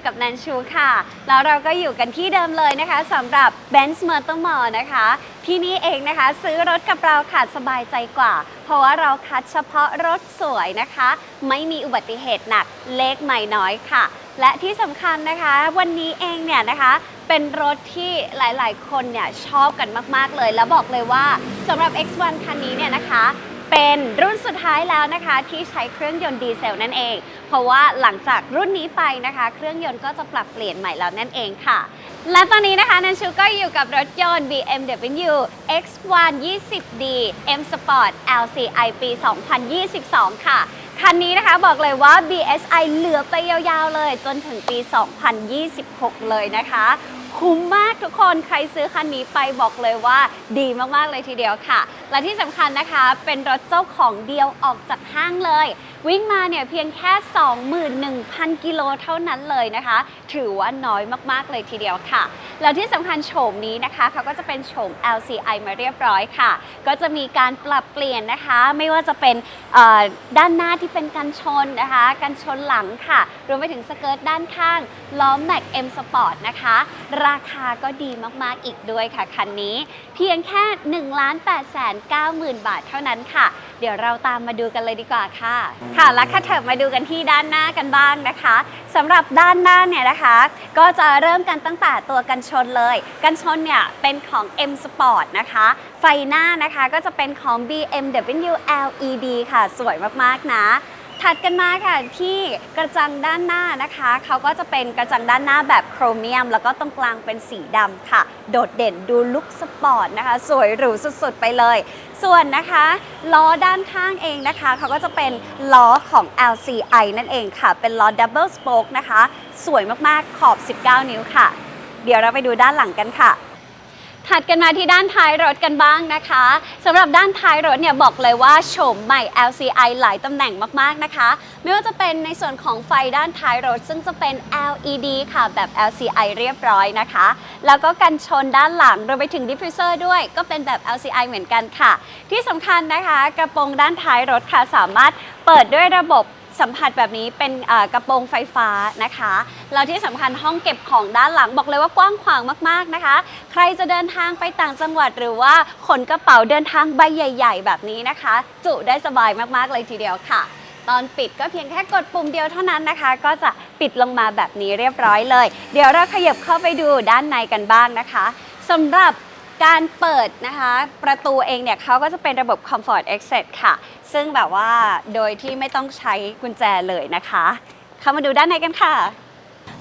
อยู่กับแนนชูค่ะ แล้วเราก็อยู่กันที่เดิมเลยนะคะสำหรับ Benz m o t o r m a l l นะคะ ที่นี่เองนะคะ ซื้อรถกับเราค่ะสบายใจกว่า เพราะว่าเราคัดเฉพาะรถสวยนะคะ ไม่มีอุบัติเหตุหนักเลขไม่น้อยค่ะ และที่สำคัญนะคะ วันนี้เองเนี่ยนะคะเป็นรถที่หลาย ๆ คนเนี่ยชอบกันมาก ๆ เลย แล้วบอกเลยว่าสำหรับ X1 คันนี้เนี่ยนะคะ เป็นรุ่นสุดท้ายแล้วนะคะ ที่ใช้เครื่องยนต์ดีเซลนั่นเอง เพราะว่าหลังจากรุ่นนี้ไปนะคะ เครื่องยนต์ก็จะปรับเปลี่ยนใหม่แล้วนั่นเองค่ะ และตอนนี้นะคะนันชูก็อยู่กับรถยนต์ BMW X1 20D M Sport LCI ปี 2022 ค่ะ คันนี้นะคะบอกเลยว่า BSI เหลือไปยาวๆเลย จนถึงปี 2026 เลยนะคะ คุ้มมากทุกคนใครซื้อคันนี้ไปบอกเลยว่าดีมากๆเลยทีเดียวค่ะ และที่สำคัญนะคะเป็นรถเจ้าของเดียวออกจากห้างเลย วิ่งมาเนี่ยเพียงแค่ 21,000 กิโลเท่านั้นเลยนะคะ ถือว่าน้อยมากๆเลยทีเดียวค่ะ แล้วที่สำคัญโฉมนี้นะคะเขาก็จะเป็นโฉม LCI มาเรียบร้อยค่ะ ก็จะมีการปรับเปลี่ยนนะคะ ไม่ว่าจะเป็นด้านหน้าที่เป็นกันชนนะคะกันชนหลังค่ะรวมไปถึงสเกิร์ตด้านข้างล้อแม็ก M Sport นะคะ ราคาก็ดีมากๆอีกด้วยค่ะคันนี้ เพียงแค่1 8 9 0 0 0 0 บาทเท่านั้นค่ะ เดี๋ยวเราตามมาดูกันเลยดีกว่าค่ะค่ะและค่ะเถิบมาดูกันที่ด้านหน้ากันบ้างนะคะสำหรับด้านหน้าเนี่ยนะคะ ก็จะเริ่มกันตั้งแต่ตัวกันชนเลย กันชนเนี่ยเป็นของ M Sport นะคะ ไฟหน้านะคะก็จะเป็นของ BMW LED ค่ะ สวยมากๆนะ ถัดกันมาค่ะที่กระจังด้านหน้านะคะ เขาก็จะเป็นกระจังด้านหน้าแบบโครเมียม แล้วก็ตรงกลางเป็นสีดำค่ะ โดดเด่นดูลุคสปอร์ตนะคะ สวยหรูสุดๆไปเลย ส่วนนะคะล้อด้านข้างเองนะคะ เขาก็จะเป็นล้อของ LCI นั่นเองค่ะ เป็นล้อ Double Spoke นะคะ สวยมากๆขอบ 19 นิ้วค่ะ เดี๋ยวเราไปดูด้านหลังกันค่ะ ถัดกันมาที่ด้านท้ายรถกันบ้างนะคะสำหรับด้านท้ายรถเนี่ยบอกเลยว่าโฉมใหม่ LCI หลายตำแหน่งมากๆนะคะ ไม่ว่าจะเป็นในส่วนของไฟด้านท้ายรถ ซึ่งจะเป็น LED ค่ะแบบ LCI เรียบร้อยนะคะ แล้วก็กันชนด้านหลังรวมไปถึงดิฟฟิวเซอร์ด้วย ก็เป็นแบบ LCI เหมือนกันค่ะ ที่สำคัญนะคะ กระโปรงด้านท้ายรถค่ะสามารถเปิดด้วยระบบ สัมผัสแบบนี้เป็นกระโปรงไฟฟ้านะคะแล้วที่สำคัญห้องเก็บของด้านหลังบอกเลยว่ากว้างขวางมากๆนะคะ ใครจะเดินทางไปต่างจังหวัดหรือว่าขนกระเป๋าเดินทางใบใหญ่ ๆ แบบนี้นะคะ จุได้สบายมากๆเลยทีเดียวค่ะตอนปิดก็เพียงแค่กดปุ่มเดียวเท่านั้นนะคะ ก็จะปิดลงมาแบบนี้เรียบร้อยเลย เดี๋ยวเราขยับเข้าไปดูด้านในกันบ้างนะคะสำหรับ การเปิดนะคะประตูเองเนี่ยเขาก็จะเป็นระบบ Comfort Exit ค่ะ ซึ่งแบบว่าโดยที่ไม่ต้องใช้กุญแจเลยนะคะ เข้ามาดูด้านในกันค่ะ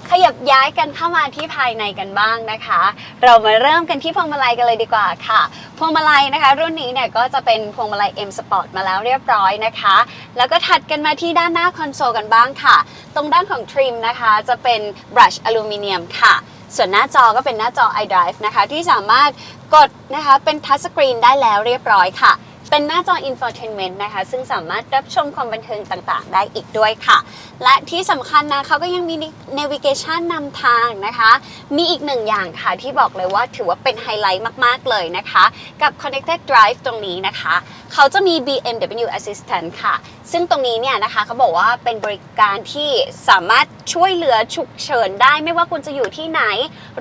ขยับย้ายกันเข้ามาที่ภายในกันบ้างนะคะ เรามาเริ่มกันที่พวงมาลัยกันเลยดีกว่าค่ะ พวงมาลัยนะคะ รุ่นนี้เนี่ยก็จะเป็นพวงมาลัย M Sport มาแล้วเรียบร้อยนะคะ แล้วก็ถัดกันมาที่ด้านหน้าคอนโซลกันบ้างค่ะ ตรงด้านของทริมนะคะ จะเป็น brush อลูมิเนียมค่ะ ส่วนหน้าจอก็เป็นหน้าจอ iDrive นะคะ ที่สามารถกดนะคะเป็นทัชสกรีนได้แล้วเรียบร้อยค่ะ เป็นหน้าจอ infotainment นะคะ ซึ่งสามารถรับชมความบันเทิงต่างๆ ได้อีกด้วยค่ะ และที่สำคัญนะเขาก็ยังมี navigation นำทางนะคะ มีอีกหนึ่งอย่างค่ะที่บอกเลยว่าถือว่าเป็นไฮไลท์มากๆเลยนะคะ กับ connected drive ตรงนี้นะคะ เขาจะมี BMW Assistant ค่ะ ซึ่งตรงนี้เนี่ยนะคะเขาบอกว่าเป็นบริการที่สามารถช่วยเหลือฉุกเฉินได้ไม่ว่าคุณจะอยู่ที่ไหน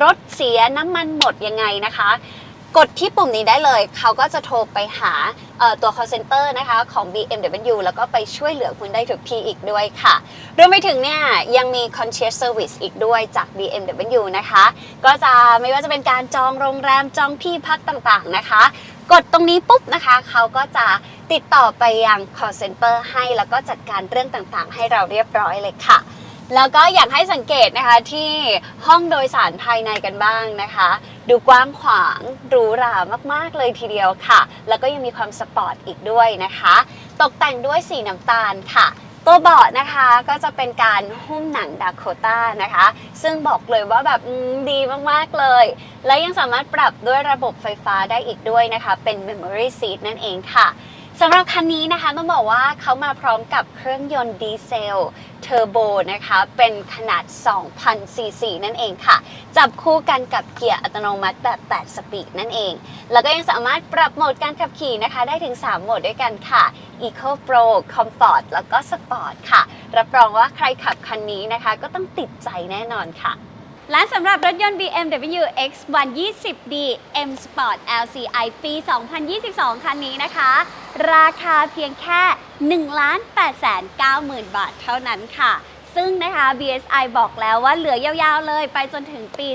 รถเสียน้ำมันหมดยังไงนะคะ กดที่ปุ่มนี้ได้เลย เขาก็จะโทรไปหาตัว call center นะคะของ BMW แล้วก็ไปช่วยเหลือคุณได้ทุกที่อีกด้วยค่ะ รวมไปถึงเนี่ยยังมี concierge service อีกด้วยจาก BMW นะคะ ก็จะไม่ว่าจะเป็นการจองโรงแรมจองที่พักต่างๆนะคะ กดตรงนี้ปุ๊บนะคะ เขาก็จะติดต่อไปยัง call center ให้แล้วก็จัดการเรื่องต่างๆ ให้เราเรียบร้อยเลยค่ะ แล้วก็อยากให้สังเกตนะคะที่ห้องโดยสารภายในกันบ้างนะคะ ดูกว้างขวางหรูหรามากๆเลยทีเดียวค่ะ แล้วก็ยังมีความสปอร์ตอีกด้วยนะคะ ตกแต่งด้วยสีน้ำตาลค่ะตัวเบาะนะคะก็จะเป็นการหุ้มหนังดาโคต้านะคะ ซึ่งบอกเลยว่าแบบอืมดีมากๆเลย และยังสามารถปรับด้วยระบบไฟฟ้าได้อีกด้วยนะคะ เป็น Memory Seat นั่นเองค่ะ สำหรับคันนี้นะคะต้องบอกว่าเขามาพร้อมกับเครื่องยนต์ดีเซลเทอร์โบนะคะ เป็นขนาด 2,000 ซีซีนั่นเองค่ะ จับคู่กันกับเกียร์อัตโนมัติแบบ 8 สปีดนั่นเอง แล้วก็ยังสามารถปรับโหมดการขับขี่นะคะ ได้ถึง 3 โหมดด้วยกันค่ะ Eco Pro Comfort แล้วก็ Sport ค่ะ รับรองว่าใครขับคันนี้นะคะ ก็ต้องติดใจแน่นอนค่ะ และสำหรับรถยนต์ BMW X120D M Sport LCI ปี 2022 คันนี้นะคะ ราคาเพียงแค่ 1,890,000 บาทเท่านั้นค่ะ ซึ่งนะคะ BSI บอกแล้วว่าเหลือยาวๆเลยไปจนถึงปี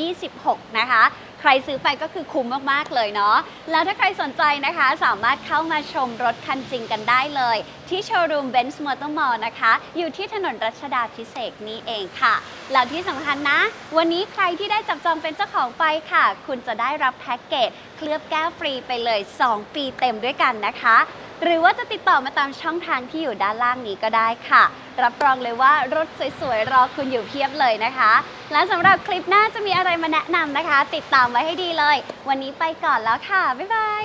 2026 นะคะ ใครซื้อไปก็คือคุ้มมากๆเลยเนาะ แล้วถ้าใครสนใจนะคะ สามารถเข้ามาชมรถคันจริงกันได้เลย ที่โชว์รูม Benz Motor Mall นะคะ อยู่ที่ถนนรัชดาพิเศษกนี้เองค่ะแล้วที่สำคัญนะ วันนี้ใครที่ได้จับจองเป็นเจ้าของไปค่ะ คุณจะได้รับแพ็กเกจเคลือบแก้วฟรีไปเลย 2 ปีเต็มด้วยกันนะคะ หรือว่าจะติดต่อมาตามช่องทางที่อยู่ด้านล่างนี้ก็ได้ค่ะ รับรองเลยว่ารถสวยๆ รอคุณอยู่เพียบเลยนะคะ และสำหรับคลิปหน้าจะมีอะไรมาแนะนำนะคะ ติดตามไว้ให้ดีเลย วันนี้ไปก่อนแล้วค่ะ บ๊ายบาย